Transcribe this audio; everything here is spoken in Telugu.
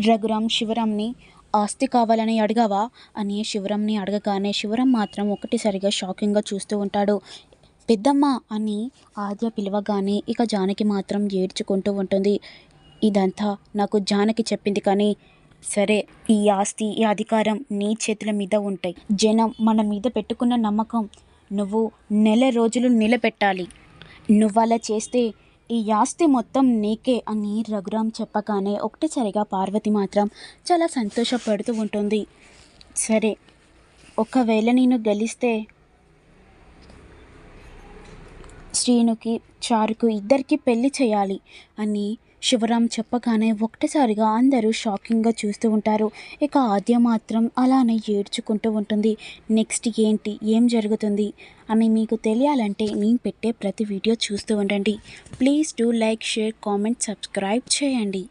రఘురామ్ శివరాంని ఆస్తి కావాలని అడిగావా? అని శివరాంని అడగగానే శివరాం మాత్రం ఒకటిసారిగా షాకింగ్గా చూస్తూ ఉంటాడు. పెద్దమ్మ అని ఆద్య పిలవగానే ఇక జానకి మాత్రం ఏడ్చుకుంటూ ఉంటుంది. ఇదంతా నాకు జానకి చెప్పింది కానీ సరే ఈ ఆస్తి ఈ అధికారం నీ చేతుల మీద ఉంటాయి. జనం మన మీద పెట్టుకున్న నమ్మకం నువ్వు నెల రోజులు నిలబెట్టాలి. నువ్వు అలా చేస్తే ఈ ఆస్తి మొత్తం నీకే అని రఘురామ్ చెప్పగానే ఒకటిసారిగా పార్వతి మాత్రం చాలా సంతోషపడుతూ ఉంటుంది. సరే ఒకవేళ నేను గెలిస్తే శ్రీనుకి చారుకు ఇద్దరికి పెళ్ళి చేయాలి అని శివరాం చెప్పగానే ఒక్కసారిగా అందరూ షాకింగ్గా చూస్తూ ఉంటారు. ఇక ఆద్య మాత్రం అలానే ఏడ్చుకుంటూ ఉంటుంది. నెక్స్ట్ ఏంటి? ఏం జరుగుతుంది? అని మీకు తెలియాలంటే నేను పెట్టే ప్రతి వీడియో చూస్తూ ఉండండి. Please do like share comment subscribe చేయండి.